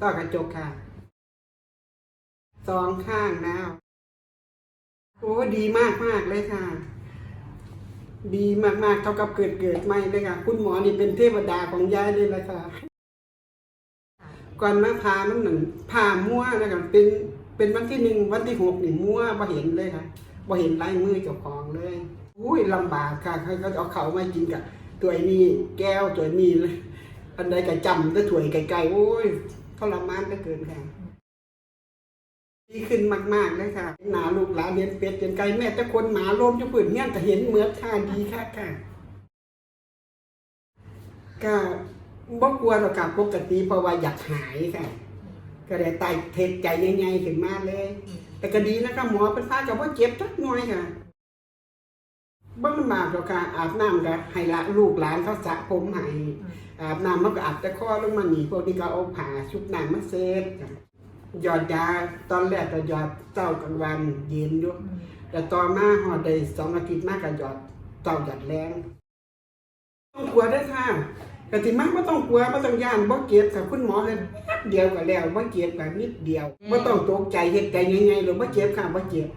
ต้อกระจกค่ะ สองข้างแล้ว โอ้ดีมากมากเลยค่ะ ดีมากๆเท่ากับเกิดเกิดใหม่เลยค่ะ คุณหมอนี่เป็นเทวดาของยายเลยละค่ะ ก่อนมาพามันหนึ่งผ่ามั่วนะครับเป็นเป็นวันที่หนึ่งวันที่หกนี่มั่วบ่เห็นเลยค่ะบ่เห็นลายมือเจ้าของเลยอุ้ยลำบากค่ะเขาก็เอาเขามากินกับตัวไอ้นี่แก้วตัวนี้เลยอันใดก็จำได้ถวยไกลๆโอ้ย ทรมานเหลือเกินค่ะดีขึ้นมากๆเลยค่ะ หนาลูกหลานเลี้ยงเป็ดเลี้ยงไก่แม่แต่คนหมาโลมจะปืนเงี้ยแต่เห็นเหมือนค่าดีค่ะค่ะก็บ่กลัวหรอกค่ะปกติเพราะว่าอยากหายค่ะ ก็ได้ไต่เทศใจใหญ่ๆขึ้นมาเลย แต่ก็ดีนะคะหมอเป็นพากับว่าเจ็บจักหน่อยค่ะ บ่มันมากหรอกค่ะอาบน้ำก็ให้ละลูกหลานเขาสระผมให้อาบน้ำมันก็อาบแต่คอลงมานี่พวกนี้ก็เอาผ้าชุบน้ำมาเซ็ตค่ะหยอดยาตอนแรกก็หยอดเจ้ากลางวันเย็นอยู่แต่ต่อมาหอดได้สองอาทิตย์มากก็หยอดเจ้าหยอดแรงต้องกลัวเด้วยค่ะแต่ที่มันไม่ต้องกลัวไม่ต้องย่านบ่เก็บค่ะคุณหมอเลยแป๊บเดียวก็แล้วบ่เก็บกันนิดเดียวบ่ต้องตกใจเฮ็ดใจง่ายๆหรือบ่เจ็บค่ะบ่เจ็บ